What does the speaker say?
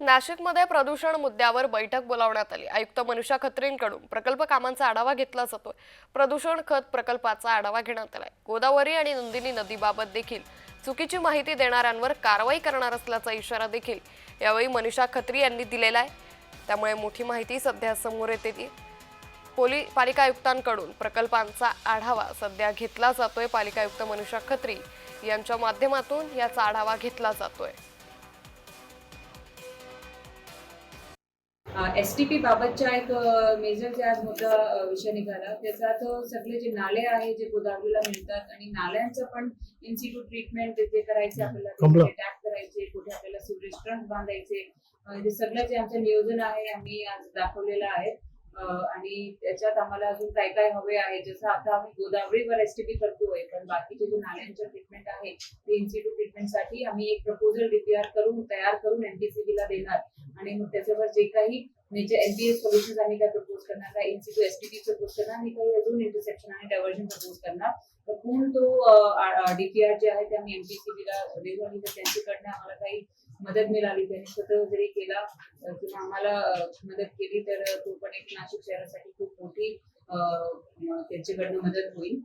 नाशिकमध्ये प्रदूषण मुद्द्यावर बैठक बोलावण्यात आली. आयुक्त मनुषा खत्रींकडून प्रकल्प कामांचा आढावा घेतला जातोय. प्रदूषण खत प्रकल्पाचा आढावा घेण्यात आलाय. गोदावरी आणि नंदिनी नदीबाबत देखील चुकीची माहिती देणाऱ्यांवर कारवाई करणार असल्याचा इशारा देखील यावेळी मनुषा खत्री यांनी दिलेला आहे. त्यामुळे मोठी माहिती सध्या समोर येते ती. पोली पालिका आयुक्तांकडून प्रकल्पांचा आढावा सध्या घेतला जातोय. पालिका आयुक्त मनुषा खत्री यांच्या माध्यमातून याचा आढावा घेतला जातोय. एस टी पी बाबतच्या एक मेजर जे आज अ, विषय निघाला त्याच्यात सगळे जे नाले आहे जे गोदावरीला मिळतात आणि नाल्यांचं पण इन्स्टिट्यूट ट्रीटमेंट ते करायचे आपल्याला. टॅप करायचे कुठे आपल्याला सिवरेज ट्रंक बांधायचे हे सगळं जे आमचं नियोजन आहे आम्ही आज दाखवलेलं आहे आणि त्याच्यात आम्हाला अजून काय काय हवे आहे जसं आता आम्ही गोदावरीवर एस टी पी करतोय पण बाकीचे जे नाल्यांचं ट्रीटमेंट आहे ते इन्स्टिट्यूट ट्रीटमेंटसाठी आम्ही एक प्रपोजल डीपीआर करून तयार करून एनटीसीबीला देणार आणि मग त्याच्यावर जे काही म्हणजे एनपीएस सोल्युशन आम्ही काय प्रपोज करणार काय इन्स्टिट्यूट एसटीपी प्रपोज करणार आणि काही अजून इंटरसेप्शन आणि डायव्हर्जन प्रपोज करणार. तर पूर्ण तो डीपीआर जे आहे ते आम्ही एमपीसीबीला देऊ आणि त्यांच्याकडनं आम्हाला काही मदत मिळाली. त्यांनी स्वतः जरी केला किंवा आम्हाला मदत केली तर तो पण एक नाशिक शहरासाठी खूप मोठी त्यांच्याकडनं मदत होईल.